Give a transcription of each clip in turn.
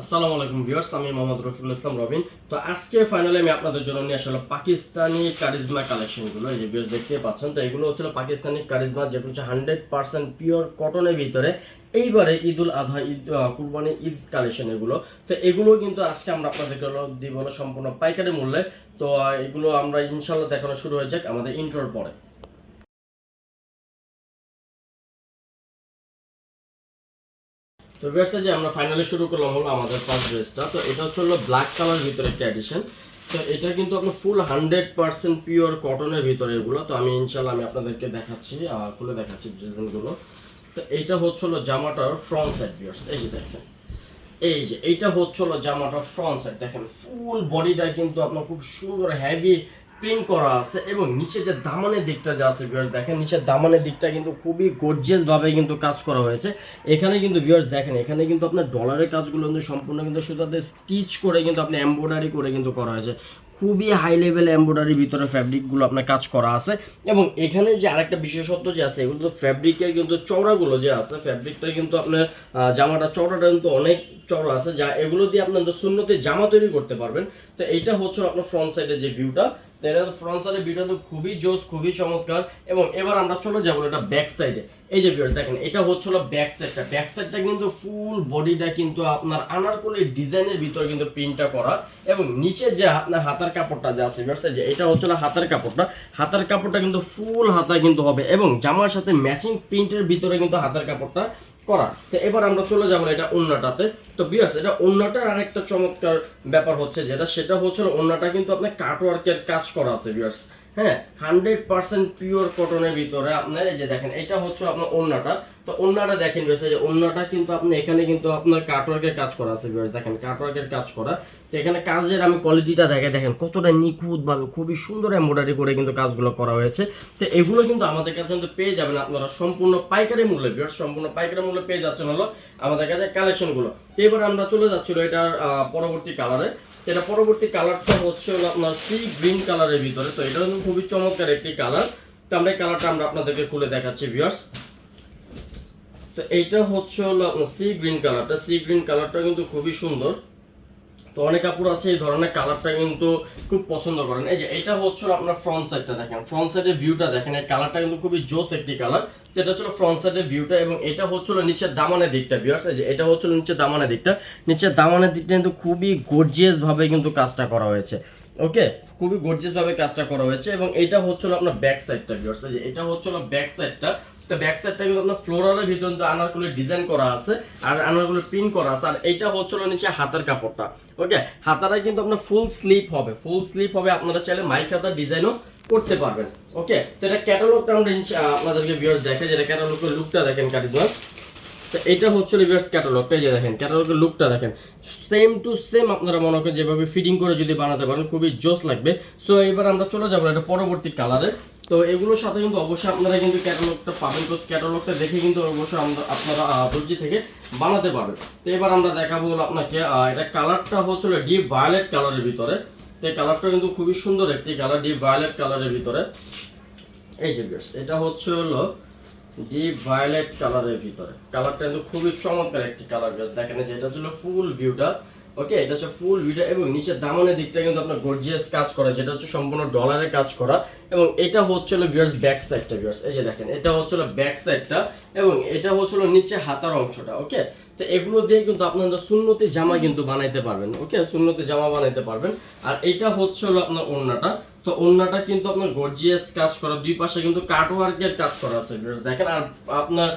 আসসালামু আলাইকুম ভিউয়ার্স, আমি মোহাম্মদ রফিকুল ইসলাম রবিন। তো আজকে ফাইনালি আমি আপনাদের জন্য নিয়ে আসলে পাকিস্তানি কারিজমা কালেকশনগুলো এই যে ভিউয়ার্স দেখতে পাচ্ছেন, তো এগুলো হচ্ছে পাকিস্তানি কারিজমা যেগুলো হচ্ছে হান্ড্রেড পার্সেন্ট পিওর কটনের ভিতরে। এইবারে ঈদুল আধা, ঈদ কুরবানি ঈদ কালেকশন এগুলো। তো এগুলো কিন্তু আজকে আমরা আপনাদেরকে হলো দিব সম্পূর্ণ পাইকারি মূল্যে। তো এগুলো আমরা ইনশাল্লাহ দেখানো শুরু হয়ে যাক আমাদের ইন্ট্রোর পরে। তো ড্রেসটা যে আমরা ফাইনালি শুরু করলাম হলো আমাদের ফার্স্ট ড্রেসটা তো এটা হচ্ছে হলো ব্ল্যাক কালার ভিতরে একটা এডিশন তো এটা কিন্তু আপনার ফুল হান্ড্রেড পার্সেন্ট পিওর কটনের ভিতরে এগুলো। তো আমি ইনশাল্লাহ আমি আপনাদেরকে দেখাচ্ছি খুলে দেখাচ্ছি ডিজাইনগুলো তো এইটা হচ্ছে হলো জামাটার ফ্রন্ট সাইড ভিউয়ার্স এই যে দেখেন। এই যে, এইটা হচ্ছে হলো জামাটার ফ্রন্ট সাইড দেখেন ফুল বডিটা কিন্তু আপনার খুব সুন্দর হেভি প্রিন্ট করা আছে এবং নিচে যে দামানের দিকটা যা আছে ভিউয়ার্স দেখেন, নিচের দামানের দিকটা কিন্তু খুবই ভাবে কিন্তু কাজ করা হয়েছে। এখানে কিন্তু ভিউয়ার্স দেখেন, এখানে কিন্তু আপনার ডলারের কাজগুলো কিন্তু সম্পূর্ণ কিন্তু সুতাতে স্টিচ করে কিন্তু আপনি এমব্রয়ডারি করে কিন্তু করা হয়েছে। খুবই হাই লেভেল এমব্রয়ডারির ভিতরে ফ্যাব্রিকগুলো আপনার কাজ করা আছে। এবং এখানে যে আরেকটা বিশেষত্ব যে আছে, এগুলো তো ফ্যাব্রিকের কিন্তু চওড়াগুলো যে আছে ফ্যাব্রিকটা কিন্তু আপনার জামাটা, চওড়াটা কিন্তু অনেক চওড়া আছে, যা এগুলো দিয়ে আপনার সুন্নতে জামা তৈরি করতে পারবেন। তো এইটা হচ্ছে আপনার ফ্রন্ট সাইডের যে ভিউটা ফ্রন্ট সাইডের ভিউটা তো খুবই জোস খুবই চমৎকার। এবং এবার আমরা চলে যাব এটা ব্যাক সাইডে এই যে ভিউয়ার্স দেখেন, এটা হচ্ছে ব্যাক সাইডটা ব্যাক সাইডটা কিন্তু ফুল বডিটা কিন্তু আপনার আনারকলি ডিজাইনের ভিতরে কিন্তু প্রিন্টটা করা। এবং নিচে যে আপনার হাতার কাপড়টা যে আছে ভিউয়ার্স যে এটা হচ্ছে হাতার কাপড়টা। হাতার কাপড়টা কিন্তু ফুল হাতা কিন্তু হবে। এবং জামার সাথে ম্যাচিং প্রিন্টের ভিতরে কিন্তু হাতার কাপড়টা। করা তো এবার আমরা চলে যাব এটা ওন্নাটাতে। তো বিয়াস এটা ওন্নাটার আরেকটা চমৎকার ব্যাপার হচ্ছে যেটা, সেটা হচ্ছে ওন্নাটা কিন্তু আপনার কাটওয়ার্কের কাজ করা আছে বিয়ার্স হ্যাঁ হান্ড্রেড পার্সেন্ট পিওর কটনের ভিতরে আপনার, এই যে দেখেন এটা হচ্ছে আপনার ওন্নাটা তো ওন্নাটা দেখেন এই যে ওন্নাটা কিন্তু আপনি, এখানে কিন্তু আপনার কাটওয়ার্কের কাজ করা আছে বিয়ার্স দেখেন কাটওয়ার্কের কাজ করা। তো এখানে কাজের আমি কোয়ালিটিটা দেখে দেখেন, কতটা নিখুঁতভাবে, খুবই সুন্দর এমব্রয়ডারি করে কিন্তু কাজগুলো করা হয়েছে। তো এগুলো কিন্তু আমাদের কাছে কিন্তু পেয়ে যাবেন আপনারা সম্পূর্ণ পাইকারি মূল্যে সম্পূর্ণ পাইকারি মূল্যে পেয়ে যাচ্ছেন হলো আমাদের কাছে কালেকশনগুলো এবার আমরা চলে যাচ্ছিল এটার পরবর্তী কালারে এটা পরবর্তী কালারটা হচ্ছে হলো আপনার সি গ্রিন কালারের ভিতরে। তো এটা কিন্তু খুবই চমৎকার একটি কালার তো আমরা এই কালারটা আমরা আপনাদেরকে খুলে দেখাচ্ছি ভিউয়ার্স তো এইটা হচ্ছে হলো আপনার সি গ্রিন কালারটা সি গ্রিন কালারটা কিন্তু খুবই সুন্দর। তো অনেক কাপড় আছে, এই ধরনের কালারটা কিন্তু খুব পছন্দ করেন। এই যে, এটা হচ্ছে আপনার ফ্রন্ট সাইডটা দেখেন। ফ্রন্ট সাইডের ভিউটা দেখেন, এই কালারটা কিন্তু খুবই জোস একটি কালার তো এটা হচ্ছে ফ্রন্ট সাইডের ভিউটা এবং এটা হচ্ছে হলো নিচের দামানের দিকটা ভিউয়ার্স এই যে, এটা হচ্ছে হলো নিচের দামানের দিকটা। নিচের দামানের দিকটা কিন্তু খুবই গর্জিয়াসভাবে কিন্তু কাজটা করা হয়েছে। ওকে, খুবই গর্জিয়াস ভাবে কাজটা করা হয়েছে এবং এটা হচ্ছে আপনার ব্যাক সাইডটা ভিউয়ার্স যে এটা হচ্ছে হলো ব্যাক সাইডটা তো ব্যাক সাইডটা কিন্তু আপনার ফ্লোরালের ভিতরে কিন্তু আনারগুলো ডিজাইন করা আছে আর আনারগুলো প্রিন্ট করা আছে। আর এইটা হচ্ছে হলো নিচে হাতের কাপড়টা, ওকে? হাতাটা কিন্তু আপনার ফুল স্লিপ হবে ফুল স্লিপ হবে, আপনারা চাইলে মাইক হাতার ডিজাইনও করতে পারবেন, ওকে? তো এটা ক্যাটালগটা আমরা আপনাদেরকে ভিউয়ার্স দেখে যেটা ক্যাটালগের লুকটা দেখেন কারিজমা তো এটা হচ্ছে রিভার্স ক্যাটালগটা এই যে দেখেন ক্যাটালগের লুকটা দেখেন। সেম টু সেম আপনারা মনে করেন যেভাবে ফিটিং করে যদি বানাতে পারেন, খুবই জোস লাগবে। সো এবার আমরা চলে যাব এটা পরবর্তী কালারে তো এগুলোর সাথে কিন্তু অবশ্যই আপনারা কিন্তু ক্যাটালগটা পাবেন। তো ক্যাটালগটা দেখে কিন্তু অবশ্যই আমরা, আপনারা দর্জি থেকে বানাতে পারবেন। তো এবার আমরা দেখাবো আপনাকে এটা কালারটা হচ্ছে ডিপ ভায়োলেট কালারের ভিতরে। তো কালারটা কিন্তু খুবই সুন্দর একটি কালার ডিপ ভায়োলেট কালারের ভিতরে। এই যে এটা হচ্ছে হলো ডিপ ভায়োলেট কালারের ভিতরে। কালারটা কিন্তু খুবই চমৎকার একটি কালার গাছ দেখেন এটা ছিল ফুল ভিউটা ওকে এটা হচ্ছে ফুল ভিউটা এবং নিচের দামনের দিকটা কিন্তু আপনার গর্জিয়াস কাজ করা। যেটা হচ্ছে সম্পূর্ণ ডলারের কাজ করা এবং এটা হচ্ছিল ভিউয়ার্স ব্যাক সাইডটা ভিউয়ার্স এই যে দেখেন, এটা হচ্ছিল ব্যাক সাইডটা এবং এটা হচ্ছিল নিচে হাতার অংশটা ওকে তো এগুলো দিয়ে কিন্তু আপনারা সুন্নতি জামা কিন্তু বানাইতে পারবেন ওকে সুন্নতি জামা বানাইতে পারবেন। আর এটা হচ্ছে হলো আপনার ওড়নাটা। তো ওড়নাটা কিন্তু আপনার গর্জিয়াস কাজ করা দুই পাশে কিন্তু কাটওয়ার্কের কাজ করা আছে দেখেন আর আপনার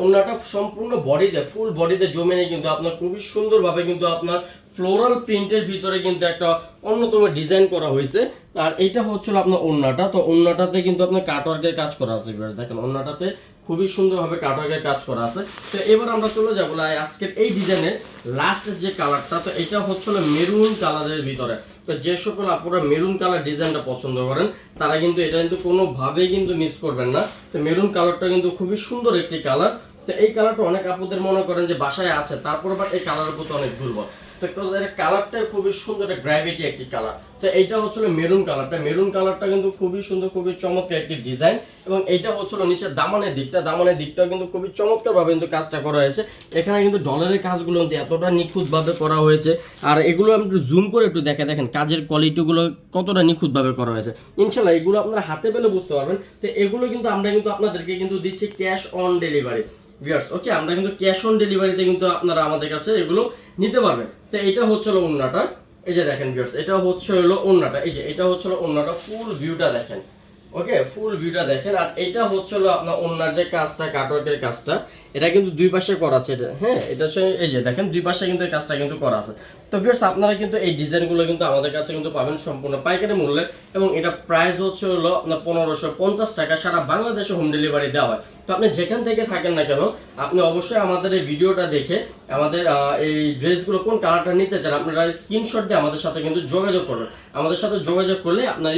ওড়নাটা সম্পূর্ণ বডিতে ফুল বডিতে জমে নিয়ে কিন্তু আপনার খুবই সুন্দরভাবে কিন্তু আপনার ফ্লোরাল প্রিন্টের ভিতরে কিন্তু একটা অন্যতম ডিজাইন করা হয়েছে। আর এটা হচ্ছিল আপনার ওড়নাটা। তো ওড়নাটাতে কিন্তু আপনার কাটওয়ার্কের কাজ করা আছে দেখেন ওড়নাটাতে খুবই সুন্দরভাবে কাটওয়ার্কের কাজ করা আছে। তো এবার আমরা চলে যাব আজকের এই ডিজাইনের লাস্ট যে কালারটা তো এটা হচ্ছিল মেরুন কালারের ভিতরে। তো যে সকল আপনারা মেরুন কালার ডিজাইনটা পছন্দ করেন, তারা কিন্তু এটা কিন্তু কোনোভাবেই কিন্তু মিস করবেন না। তো মেরুন কালারটা কিন্তু খুবই সুন্দর একটি কালার তো এই কালারটা অনেক আপুদের মনে করেন যে বাসায় আছে, তারপর বাট এই কালারের প্রতি অনেক দুর্বল। Because এর কালারটা খুবই সুন্দর একটা গ্র্যাভিটি একটি কালার তো এইটা হচ্ছিল মেরুন কালারটা মেরুন কালারটা কিন্তু খুবই সুন্দর, খুবই চমৎকার একটি ডিজাইন এবং এইটা হচ্ছিল নিচের দামানের দিকটা। দামানের দিকটাও কিন্তু খুবই চমৎকার ভাবে কিন্তু কাজটা করা হয়েছে। এখানে কিন্তু ডলারের কাজগুলো কিন্তু এতটা নিখুঁত ভাবে করা হয়েছে। আর এগুলো আমি একটু জুম করে একটু দেখে দেখেন, কাজের কোয়ালিটিগুলো কতটা নিখুঁত ভাবে করা হয়েছে। ইনশাল্লাহ এগুলো আপনারা হাতে পেলে বুঝতে পারবেন। তো এগুলো কিন্তু আমরা কিন্তু আপনাদেরকে কিন্তু দিচ্ছি cash on delivery viewers okay আমরা কিন্তু ক্যাশ অন ডেলিভারিতে কিন্তু আপনারা আমাদের কাছে এগুলো নিতে পারবেন। তো এটা হচ্ছে হলো ওন্নাটা এই যে দেখেন ভিউয়ার্স এটা হচ্ছে হলো ওন্নাটা এই যে, এটা হচ্ছে হলো ওন্নাটা ফুল ভিউটা দেখেন। ওকে ফুল ভিউটা দেখেন। আর এটা হচ্ছে হলো আপনার ওন্নার যে কাজটা কাটওয়ার্কের কাজটা, এটা কিন্তু দুই পাশে করা আছে এটা। হ্যাঁ এটা হচ্ছে এই যে দেখেন, দুই পাশে কিন্তু এই কাজটা কিন্তু করা আছে। তো ভিউয়ার্স আপনারা কিন্তু এই ডিজাইনগুলো কিন্তু আমাদের কাছে কিন্তু পাবেন সম্পূর্ণ পাইকারি মূল্যে এবং এটা প্রাইস হচ্ছে হলো আপনার পনেরোশো পঞ্চাশ টাকা, সারা বাংলাদেশে হোম ডেলিভারি দেওয়া হয়। তো আপনি যেখান থেকে থাকেন না কেন, আপনি অবশ্যই আমাদের এই ভিডিওটা দেখে আমাদের এই ড্রেসগুলো কোন কালারটা নিতে চান, আপনারা স্ক্রিনশট দিয়ে আমাদের সাথে কিন্তু যোগাযোগ করবেন। আমাদের সাথে যোগাযোগ করলে আপনার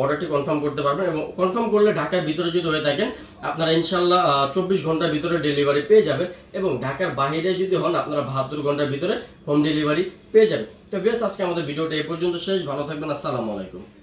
অর্ডারটি কনফার্ম করতে পারবেন এবং কনফার্ম করলে ঢাকার ভিতরে যদি হয়ে থাকেন, আপনারা ইনশাল্লাহ চব্বিশ ঘণ্টার ভিতরে ডেলিভারি পেয়ে যাবেন এবং ঢাকার বাইরে যদি হন, আপনারা বাহাত্তর ঘণ্টার ভিতরে হোম ডেলিভারি পেয়ে যাবেন। তো বেশ আজকে আমাদের ভিডিওটা এই পর্যন্ত শেষ। ভালো থাকবেন। আসসালামু আলাইকুম।